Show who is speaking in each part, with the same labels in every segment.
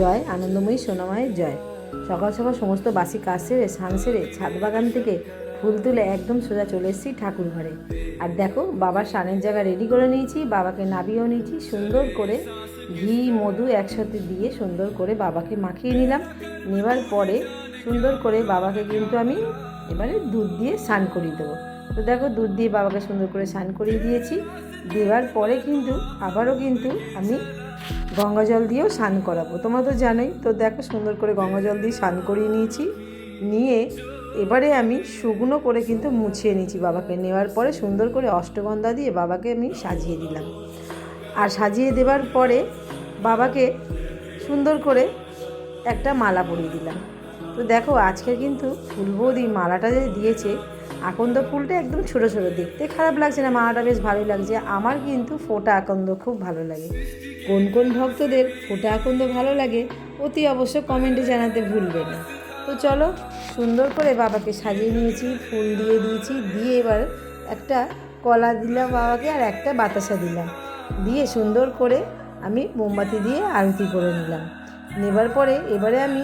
Speaker 1: জয়, আনন্দময়ী সোনামায়ের জয়। সকাল সকাল সমস্ত বাসি কাজ সেরে স্নান সেরে ছাদ বাগান থেকে ফুল তুলে একদম সোজা চলে এসেছি ঠাকুর ঘরে। আর দেখো বাবার স্নানের জায়গা রেডি করে নিয়েছি, বাবাকে নাবিয়েও নিয়েছি, সুন্দর করে ঘি, মধু একসাথে দিয়ে সুন্দর করে বাবাকে মাখিয়ে নিলাম। নেবার পরে সুন্দর করে বাবাকে কিন্তু আমি এবারে দুধ দিয়ে স্নান করিয়ে দেবো। তো দেখো, দুধ দিয়ে বাবাকে সুন্দর করে স্নান করিয়ে দিয়েছি। দেওয়ার পরে কিন্তু আবারও কিন্তু আমি গঙ্গা জল দিয়েও স্নান করাবো। তোমরা তো জানোই, তো দেখো সুন্দর করে গঙ্গা জল দিয়ে স্নান করিয়ে নিয়েছি। নিয়ে এবারে আমি শুকনো করে কিন্তু মুছিয়ে নিয়েছি বাবাকে। নেওয়ার পরে সুন্দর করে অষ্টগন্ধা দিয়ে বাবাকে আমি সাজিয়ে দিলাম। আর সাজিয়ে দেওয়ার পরে বাবাকে সুন্দর করে একটা মালা পরিয়ে দিলাম। তো দেখো আজকে কিন্তু ফুল বৌদি মালাটা যে দিয়েছে আকন্দ ফুলটা একদম ছোটো ছোটো, দেখতে খারাপ লাগছে না মালাটা বেশ ভালোই লাগছে। আমার কিন্তু ফোটা আকন্দ খুব ভালো লাগে। কোন কোন ভক্তদের ফোটা আকন্দ ভালো লাগে, অতি অবশ্য কমেন্টে জানাতে ভুলবে না। তো চলো, সুন্দর করে বাবাকে সাজিয়ে নিয়েছি, ফুল দিয়ে দিয়েছি, দিয়ে এবার একটা কলা দিলাম বাবাকে আর একটা বাতাসা দিলাম। দিয়ে সুন্দর করে আমি মোমবাতি দিয়ে আরতি করে নিলাম। নেবার পরে এবারে আমি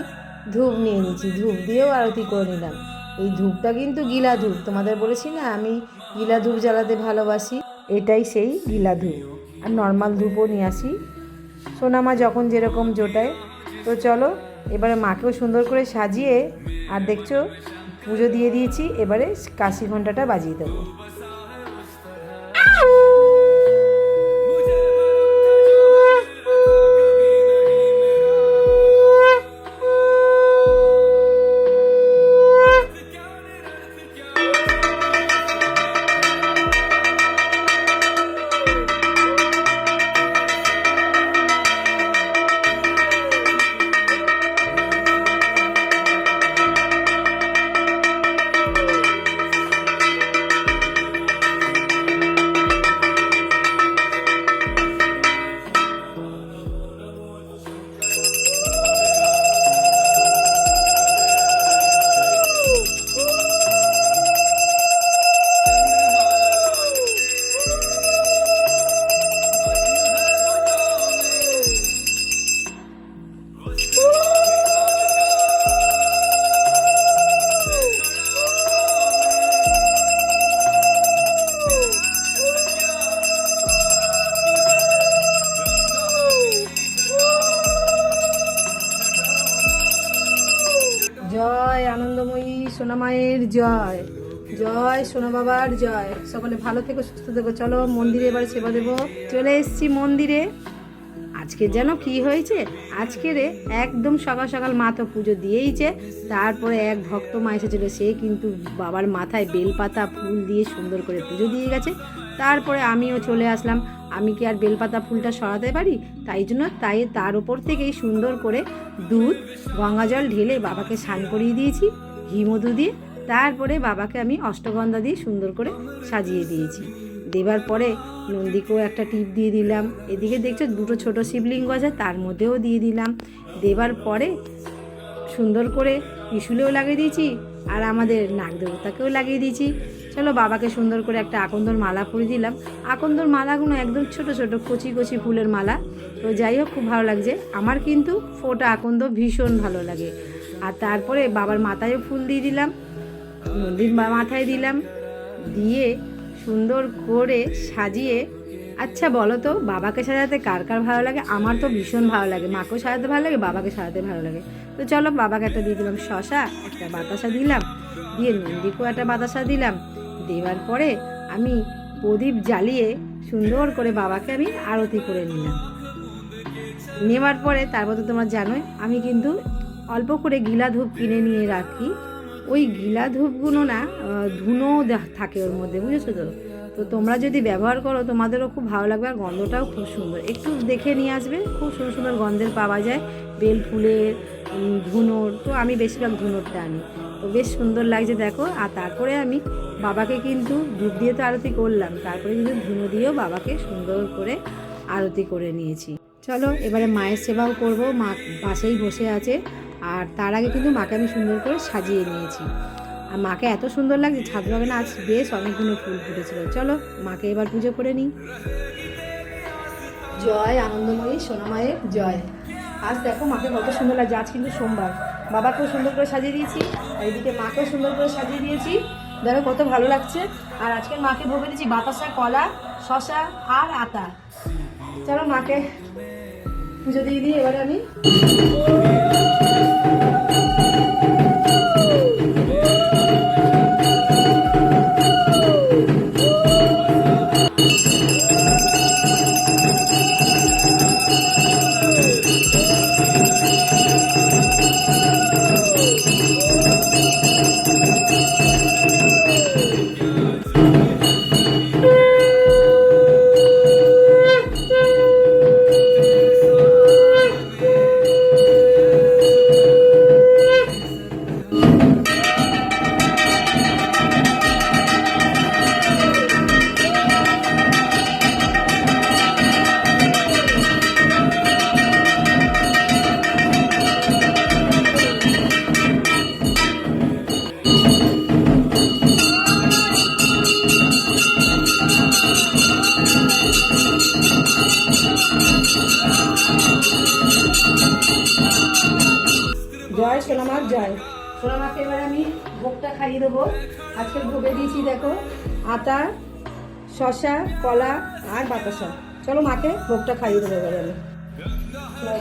Speaker 1: ধূপ নিয়ে নিয়েছি, ধূপ দিয়েও আরতি করে নিলাম। এই ধূপটা কিন্তু গিলা ধূপ। তোমাদের বলেছি না, আমি গিলা ধূপ জ্বালাতে ভালোবাসি, এটাই সেই গিলা ধূপ। আর নর্মাল ধূপও নিয়ে আসি। সোনামা যখন যেরকম জোটায়, তো চলো, এবারে মাকেও সুন্দর করে সাজিয়ে, আর দেখছ, পুজো দিয়ে দিয়েছি, এবারে কাশি ঘন্টাটা বাজিয়ে দেবো। সোনামায়ের জয়। জয় সোনা বাবার জয়। সকলে ভালো থেকো, সুস্থ থেকো। চলো মন্দিরে এবার সেবা দেবো। চলে এসেছি মন্দিরে। আজকে যেন কি হয়েছে? আজকেরে একদম সকাল সকাল মা তো পুজো দিয়েইছে। তারপরে এক ভক্ত মা এসেছিল, সে কিন্তু বাবার মাথায় বেলপাতা ফুল দিয়ে সুন্দর করে পুজো দিয়ে গেছে। তারপরে আমিও চলে আসলাম। আমি কি আর বেলপাতা ফুলটা সরাতে পারি? তাই জন্য তাই তার উপর থেকেই সুন্দর করে দুধ গঙ্গা জল ঢেলে বাবাকে স্নান করিয়ে দিয়েছি। মধু দিয়ে তারপরে বাবাকে আমি অষ্টগন্ধা দিয়ে সুন্দর করে সাজিয়ে দিয়েছি। দেবার পরে নন্দীকেও একটা টিপ দিয়ে দিলাম। এদিকে দেখছ দুটো ছোট শিবলিঙ্গ আছে, তার মধ্যেও দিয়ে দিলাম। দেবার পরে সুন্দর করে ত্রিশুলেও লাগিয়ে দিয়েছি আর আমাদের নাগ দেবতাকেও লাগিয়ে দিয়েছি। চলো বাবাকে সুন্দর করে একটা আকন্দর মালা পরে দিলাম। আকন্দর মালাগুলো একদম ছোট ছোট কচি কচি ফুলের মালা। তো যাই হোক, খুব ভালো লাগছে। আমার কিন্তু ফোটা আকন্দ ভীষণ ভালো লাগে। আর তারপরে বাবার মাথায়ও ফুল দিয়ে দিলাম নদীর মাথায় দিলাম, দিয়ে সুন্দর করে সাজিয়ে আচ্ছা বলো তো, বাবাকে সাজাতে কার কার ভালো লাগে? আমার তো ভীষণ ভালো লাগে। মাকেও সাজাতে ভালো লাগে, বাবাকে সাজাতে ভালো লাগে। তো চলো, বাবাকে একটা দিয়ে দিলাম শশা, একটা বাতাসা দিলাম, দিয়ে নন্দীকেও একটা বাতাসা দিলাম। দেওয়ার পরে আমি প্রদীপ জ্বালিয়ে সুন্দর করে বাবাকে আমি আরতি করে নিলাম। নেওয়ার পরে, তারপর তো তোমরা জানোই, আমি কিন্তু অল্প করে গিলা ধূপ কিনে নিয়ে রাখি। ওই গিলা ধূপগুলো না ধুনো থাকে ওর মধ্যে, বুঝেছ তো? তো তোমরা যদি ব্যবহার করো, তোমাদেরও খুব ভালো লাগবে আর গন্ধটাও খুব সুন্দর। একটু দেখে নিয়ে আসবে, খুব সুন্দর সুন্দর গন্ধের পাওয়া যায়। বেল ফুলের ধুনোর, তো আমি বেশিরভাগ ধুনোরটা আনি। তো বেশ সুন্দর লাগছে, দেখো। আর তারপরে আমি বাবাকে কিন্তু ধূপ দিয়ে তো আরতি করলাম, তারপরে কিন্তু ধুনো দিয়েও বাবাকে সুন্দর করে আরতি করে নিয়েছি। চলো, এবারে মায়ের সেবাও করব, মা পাশেই বসে আছে। আর তার আগে কিন্তু মাকে আমি সুন্দর করে সাজিয়ে নিয়েছি। আর মাকে এত সুন্দর লাগছে, ছাদ বাগানে আজ বেশ অনেকগুলো ফুল ফুটেছিল। চলো, মাকে এবার পুজো করে নিই। জয় আনন্দময়ী সোনামায়ের জয়। আজ দেখো মাকে কত সুন্দর লাগছে, আজ কিন্তু সোমবার। বাবাকেও সুন্দর করে সাজিয়ে দিয়েছি, আর এদিকে মাকেও সুন্দর করে সাজিয়ে দিয়েছি। দেখো কত ভালো লাগছে। আর আজকে মাকে ভোগে দিয়েছি বাতাসা, কলা, শশা আর আতা। চলো মাকে পুজো দিয়ে দিই, এবারে আমি। জয় সোনামার জয়। সোনামাকে এবার আমি ভোগটা খাইয়ে দেবো। আজকে ভোগে দিয়েছি দেখো আটা শশা কলা আর বাতাসা। চলো মাকে ভোগটা খাইয়ে দেবো এবারে আমি। জয়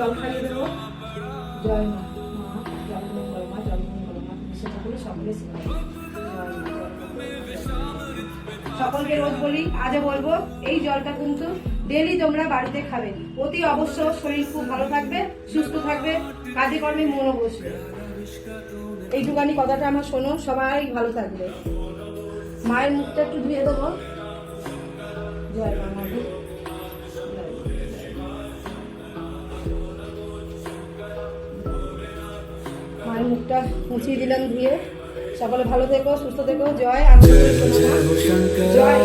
Speaker 1: দেবো জয় মা জল করো মা, জল করো মা সকলে সেবা করো। মা। সকলকে রোজ বলি, আজও বলব, এই জলটা কিন্তু ডেলি তোমরা বাড়িতে খাবে অতি অবশ্য শরীর খুব ভালো থাকবে, সুস্থ থাকবে, কাজে কর্মে মনও বসবে এইটুকানি কথাটা আমার শোনো, সবাই ভালো থাকবে মায়ের মুখটা একটু ধুয়ে দেবো জয় মা মায়ের মুখটা মুছিয়ে দিলাম ধুয়ে। সকলে ভালো থেকো সুস্থ থেকো জয় আমি জয়